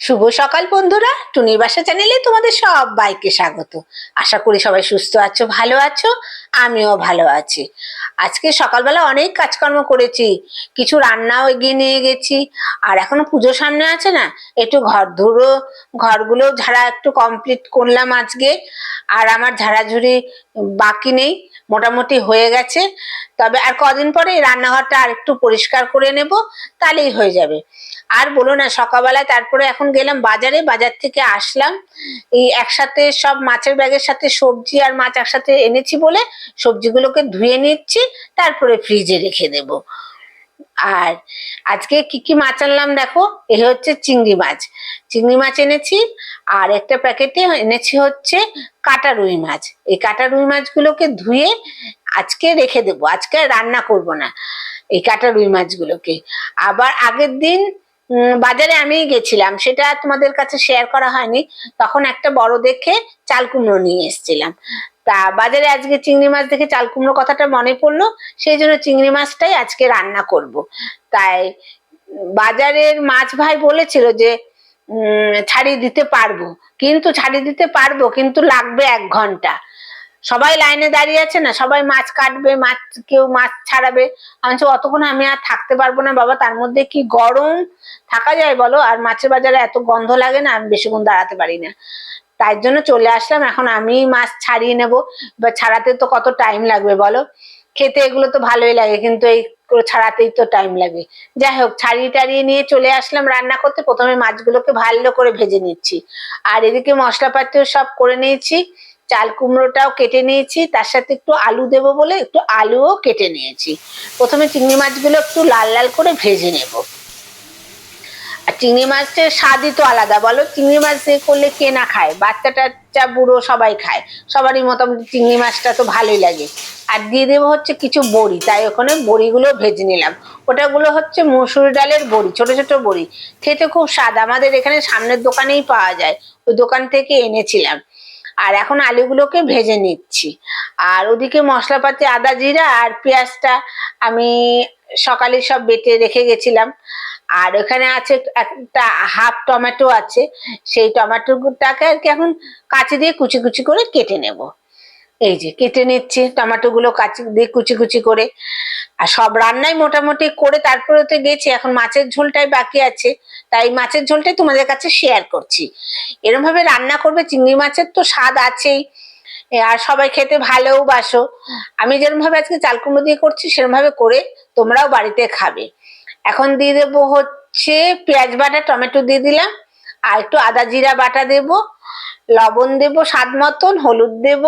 শুভ সকাল বন্ধুরা, টুনির বাসা চ্যানেলে তোমাদের সবাইকে স্বাগত। আশা করি সবাই সুস্থ আছো, ভালো আছো, আমিও ভালো আছি। আজকে সকালবেলা অনেক কাজকর্ম করেছি, কিছু রান্নাও এগিয়ে নিয়ে গেছি, আর এখনও পুজো সামনে আছে না, একটু ঘর ধুলো ঘরগুলো ঝাড়া একটু কমপ্লিট করলাম আজকে, আর আমার ঝাড়াঝুড়ি বাকি নেই, মোটামুটি হয়ে গেছে, তবে আর কদিন পরে রান্নাঘরটা আর একটু পরিষ্কার করে নেব, তাহলেই হয়ে যাবে। আর বলো না, সকালবেলায় তারপরে এখন গেলাম বাজারে, বাজার থেকে আসলাম। এই একসাথে সব মাছের ব্যাগের সাথে সবজি আর মাছ একসাথে এনেছি বলে সবজিগুলোকে ধুয়ে নিচ্ছি, তারপরে ফ্রিজে রেখে দেব। আর আজকে কি কি মাছ আনলাম দেখো, এ হচ্ছে চিংড়ি মাছ। চিংড়ি মাছ এনেছি, আর একটা প্যাকেটে এনেছি হচ্ছে কাটা রুই মাছ। এই কাটা রুই মাছগুলোকে ধুয়ে আজকে রেখে দেবো, আজকে রান্না করব না এই কাটা রুই মাছগুলোকে। আবার আগের দিন বাজারে আমি গেছিলাম। সেটা তোমাদের কাছে শেয়ার করা হয়নি। তখন একটা বড় দেখে চাল কুমড়ো নিয়ে এসেছিলাম। তা বাজারে আজকে চিংড়ি মাছ দেখে চাল কুমড়ো কথাটা মনে পড়ল। সেই জন্য চিংড়ি মাছটাই আজকে রান্না করব। তাই বাজারের মাছ ভাই বলেছিল যে ছাড়িয়ে দিতে পারব। কিন্তু ছাড়িয়ে দিতে পারব, কিন্তু লাগবে এক ঘণ্টা। সবাই লাইনে দাঁড়িয়ে আছে না, সবাই মাছ কাটবে, মাছ কেউ মাছ ছাড়াবে। আমি অতক্ষণ আমি আর থাকতে পারব না বাবা, তার মধ্যে কি গরম থাকা যায় বলো? আর মাছের বাজারে এত গন্ধ লাগে না, আমি বেশিক্ষণ দাঁড়াতে পারি না। তাই জন্য চলে আসলাম, এখন আমি মাছ ছাড়িয়ে নেব। বা ছাড়াতে তো কত টাইম লাগবে বলো? খেতে এগুলো তো ভালোই লাগে, কিন্তু এই ছাড়াতেই তো টাইম লাগে। যাই হোক, ছাড়িয়ে টাড়িয়ে নিয়ে চলে আসলাম রান্না করতে। প্রথমে মাছগুলোকে ভালো করে ভেজে নিচ্ছি। আর এদিকে মশলাপাতিও সব করে নিয়েছি। চাল কুমড়োটাও কেটে নিয়েছি, তার সাথে একটু আলু দেবো বলে একটু আলুও কেটে নিয়েছি। প্রথমে চিংড়ি মাছগুলো একটু লাল লাল করে ভেজে নেব। আর চিংড়ি মাছের স্বাদই তো আলাদা, বলো চিংড়ি মাছ দিয়ে করলে কে না খায়? বাচ্চা টাচ্চা বুড়ো সবাই খায়, সবারই মোটামুটি চিংড়ি মাছটা তো ভালোই লাগে। আর দিয়ে দেবো হচ্ছে কিছু বড়ি, তাই ওখানে বড়িগুলো ভেজে নিলাম। ওটাগুলো হচ্ছে মুসুর ডালের বড়ি, ছোট ছোট বড়ি। খেতে খুব স্বাদ, আমাদের এখানে সামনের দোকানেই পাওয়া যায়। ওই দোকান থেকে এনেছিলাম। আর এখন আলুগুলোকে ভেজে নিচ্ছি। আর ওদিকে মশলাপাতি, আদা জিরা আর পেঁয়াজটা আমি সকালে সব বেটে রেখে গেছিলাম। আর ওখানে আছে একটা হাফ টমেটো আছে, সেই টমেটোটাকে আর কি এখন কাঁচি দিয়ে কুচি কুচি করে কেটে নেব। এই যে কেটে নিচ্ছি, টমেটোগুলো কাঁচি দিয়ে কুচি কুচি করে। আর সব রান্নাই মোটামুটি করে তারপরে তো গেছি, এখন মাছের ঝোলটাই বাকি আছে, তাই মাছের ঝোলটাই তোমাদের কাছে শেয়ার করছি। এরকম ভাবে রান্না করবে, চিংড়ি মাছের তো স্বাদ আছেই আর সবাই খেতে ভালোবাসো। আমি যেরকম ভাবে আজকে চাল কুমড়ো দিয়ে করছি সেরকম ভাবে করে তোমরাও বাড়িতে খাবে। এখন দিয়ে দেবো হচ্ছে পেঁয়াজ বাটা, টমেটো দিয়ে দিলাম, আর একটু আদা জিরা বাটা দেব, লবণ দেব স্বাদ মতন, হলুদ দেব,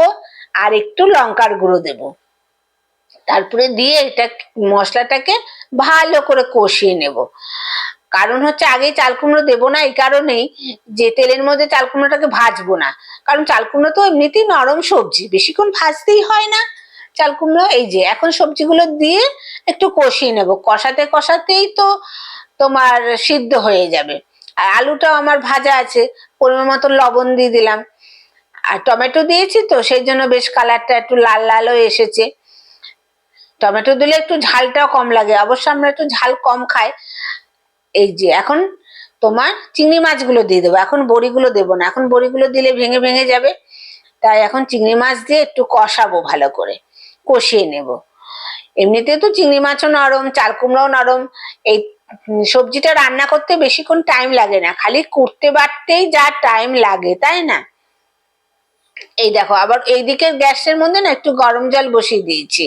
আর একটু লঙ্কার গুঁড়ো দেব। তারপরে দিয়ে এটা মশলাটাকে ভালো করে কষিয়ে নেব। কারণ হচ্ছে আগে চাল কুমড়ো দেবো না এই কারণেই যে তেলের মধ্যে চাল কুমড়োটাকে ভাজবো না। কারণ চাল কুমড়ো তো এমনিতেই নরম সবজি, বেশিক্ষণ ভাজতেই হয় না চাল কুমড়ো। এই যে এখন সবজিগুলো দিয়ে একটু কষিয়ে নেব। কষাতে কষাতেই তো তোমার সিদ্ধ হয়ে যাবে। আর আলুটাও আমার ভাজা আছে, পরিমাণ মতো লবণ দিয়ে দিলাম। আর টমেটো দিয়েছি তো, সেই জন্য বেশ কালারটা একটু লাল লালও এসেছে। টমেটো দিলে একটু ঝালটাও কম লাগে। অবশ্য আমরা একটু ঝাল কম খাই। এই যে, এখন তোমার চিংড়ি মাছগুলো দিয়ে দেবো। এখন বড়িগুলো দেবো না। এখন বড়িগুলো দিলে ভেঙে ভেঙে যাবে। তাই এখন চিংড়ি মাছ দিয়ে একটু কষাবো ভালো করে। কষিয়ে নেব। এমনিতে তো চিংড়ি মাছও নরম, চাল কুমড়োও নরম। এই সবজিটা রান্না করতে বেশিক্ষণ টাইম লাগে না। খালি কুটতে বাটতেই যা টাইম লাগে, তাই না? এই দেখো, আবার এই দিকের গ্যাসের মধ্যে না একটু গরম জল বসিয়ে দিয়েছি।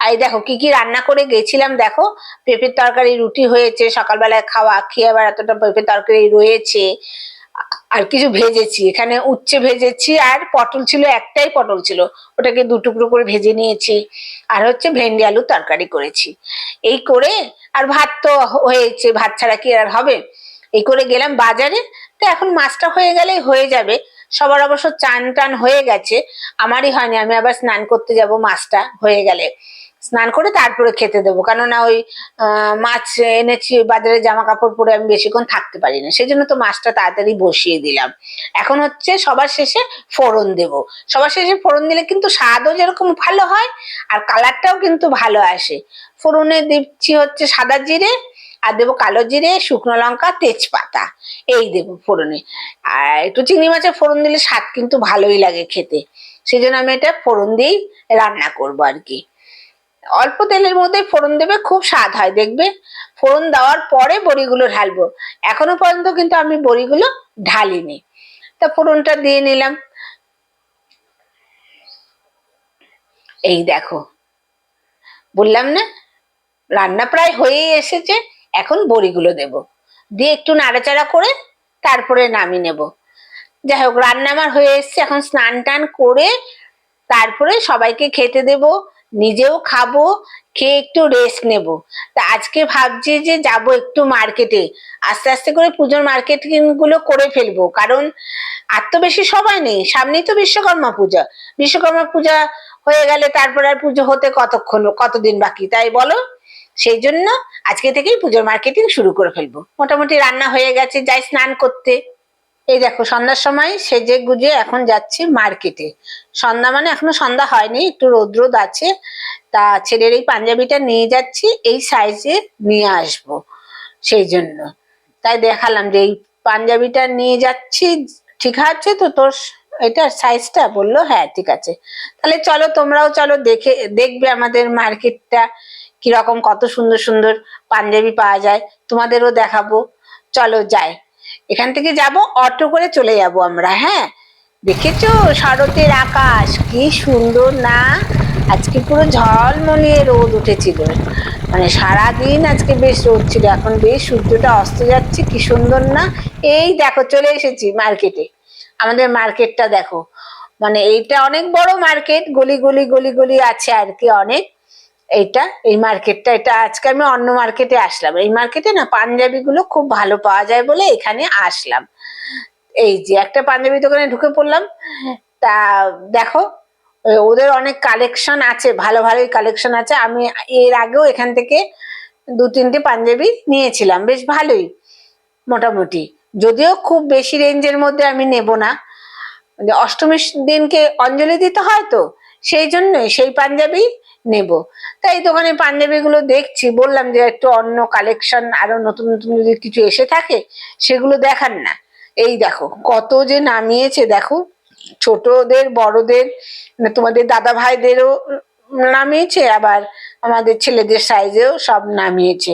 আর এই দেখো, কি কি রান্না করে গেছিলাম দেখো? পেঁপের তরকারি, রুটি হয়েছে, সকালবেলায় খাওয়া, খেয়ে আবার এতটা পেঁপের তরকারি রয়েছে। আর কিছু ভেজেছি, এখানে উচ্ছে ভেজেছি, আর পটল ছিল, একটাই পটল ছিল। ওটাকে দু টুকরো করে ভেজে নিয়েছি, আর হচ্ছে ভেন্ডি আলু তরকারি করেছি। এই করে, আর ভাত তো হয়েছে, ভাত ছাড়া কি আর হবে? এই করে গেলাম বাজারে, তো এখন মাছটা হয়ে গেলেই হয়ে যাবে। সবার অবশ্য চান টান হয়ে গেছে, আমারই হয়নি, আমি আবার স্নান করতে যাব মাছটা হয়ে গেলে। স্নান করে তারপরে খেতে দেবো, কেননা ওই মাছ এনেছি বাজারে জামা কাপড় পরে আমি বেশিক্ষণ থাকতে পারি না, সেই জন্য তো মাছটা তাড়াতাড়ি বসিয়ে দিলাম। এখন হচ্ছে সবার শেষে ফোড়ন দেব। সবার শেষে ফোড়ন দিলে কিন্তু স্বাদও যেরকম ভালো হয়, আর কালারটাও কিন্তু ভালো আসে। ফোড়নে দিচ্ছি হচ্ছে সাদা জিরে আর দেবো কালো জিরে, শুকনো লঙ্কা, তেজপাতা। এই দেবো ফোড়নে। আর একটু চিংড়ি মাছের ফোড়ন দিলে স্বাদ কিন্তু ভালোই লাগে খেতে। সেই জন্য আমি এটা ফোড়ন দিয়েই রান্না করব আর কি। অল্প তেলের মধ্যে ফোড়ন দেবে, খুব স্বাদ হয়, দেখবে? ফোড়ন দেওয়ার পরে বড়িগুলো ঢালবো। এখনও পর্যন্ত কিন্তু আমি বড়িগুলো ঢালিনি। তা ফোড়নটা দিয়ে নিলাম। এই দেখো। বললাম না, রান্না প্রায় হয়েই এসেছে। এখন বড়িগুলো দেব। দিয়ে একটু নাড়াচাড়া করে তারপরে নামিয়ে নেব। যাই হোক, রান্না আমার হয়ে এসছে। এখন স্নান টান করে তারপরে সবাইকে খেতে দেব। নিজেও খাব, খেয়ে একটু রেস্ট নেব। তা আজকে ভাবছি যে যাব একটু মার্কেটে আস্তে আস্তে করে পুজোর মার্কেটিংগুলো করে ফেলব। কারণ আর তো বেশি সময় নেই। সামনেই তো বিশ্বকর্মা পূজা। বিশ্বকর্মা পূজা হয়ে গেলে তারপর আর পুজো হতে কতক্ষণ, কতদিন বাকি? তাই বলো? সেই জন্য আজকে থেকেই পুজোর মার্কেটিং শুরু করে ফেলব। মোটামুটি রান্না হয়ে গেছে, যাই স্নান করতে। এই দেখো, সন্ধ্যার সময় সেজে গুজে এখন যাচ্ছি মার্কেটে সন্ধ্যা মানে এখনও সন্ধ্যা হয়নি, একটু রোদ রোদ আছে। তা ছেলের এই পাঞ্জাবিটা নিয়ে যাচ্ছি, এই সাইজে নিয়ে আসব সেই জন্য। তাই দেখালাম যে এই পাঞ্জাবিটা নিয়ে যাচ্ছি। ঠিক আছে তো তোর এটা সাইজটা বলল হ্যাঁ ঠিক আছে। তাহলে চলো তোমরাও চলো দেখে, দেখবে আমাদের মার্কেটটা কীরকম কত সুন্দর সুন্দর পাঞ্জাবি পাওয়া যায়, তোমাদেরও দেখাবো। চলো যাই। এখান থেকে যাব, অটো করে চলে যাব আমরা হ্যাঁ? দেখেছ শরতের আকাশ? কি সুন্দর না? আজকে পুরো ঝলমলিয়ে রোদ উঠেছিল। মানে সারাদিন আজকে বেশ রোদ ছিল, এখন বেশ সূর্যটা অস্ত যাচ্ছে, কি সুন্দর না? এই দেখো, চলে এসেছি মার্কেটে। আমাদের মার্কেটটা দেখো। মানে এইটা অনেক বড় মার্কেট, গলি গলি গলি গলি আছে আর কি অনেক। এইটা, এই মার্কেটটা এটা আজকে আমি অন্য মার্কেটে আসলাম। এই মার্কেটে না পাঞ্জাবি গুলো খুব ভালো পাওয়া যায় বলে এখানে আসলাম। এই যে একটা পাঞ্জাবি দোকানে ঢুকে পড়লাম। তা দেখো, ওদের অনেক কালেকশন আছে, ভালো ভালোই কালেকশন আছে। আমি এর আগেও এখান থেকে দু তিনটে পাঞ্জাবি নিয়েছিলাম। বেশ ভালোই, মোটামুটি। যদিও খুব বেশি রেঞ্জের মধ্যে আমি নেব না। অষ্টমীর দিনকে অঞ্জলি দিতে হয় তো, সেই জন্যই সেই পাঞ্জাবি নেব। তাই দোকানে পাঞ্জাবি গুলো দেখছি, বললাম যে একটু অন্য কালেকশন আরও নতুন নতুন যদি কিছু এসে থাকে, সেগুলো দেখান না। এই দেখো, কত যে নামিয়েছে, দেখো। ছোটদের, বড়দের মানে তোমাদের দাদা ভাইদেরও নামিয়েছে, আবার আমাদের ছেলেদের সাইজেও সব নামিয়েছে।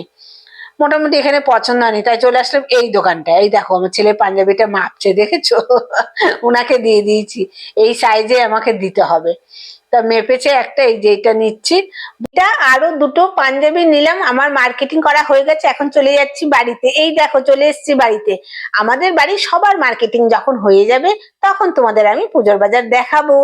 মোটামুটি এখানে পছন্দ হয়নি, তাই চলে আসলাম এই দোকানটা এই দেখো, আমার ছেলে পাঞ্জাবিটা মাপছে, দেখেছ? ওনাকে দিয়ে দিয়েছি। এই সাইজে আমাকে দিতে হবে। তা মেপেছে একটা, এই যে এটা নিচ্ছি। এটা আরও দুটো পাঞ্জাবি নিলাম, আমার মার্কেটিং করা হয়ে গেছে, এখন চলে যাচ্ছি বাড়িতে। এই দেখো, চলে এসেছি বাড়িতে। আমাদের বাড়ি সবার মার্কেটিং যখন হয়ে যাবে, তখন তোমাদের আমি পুজোর বাজার দেখাবো।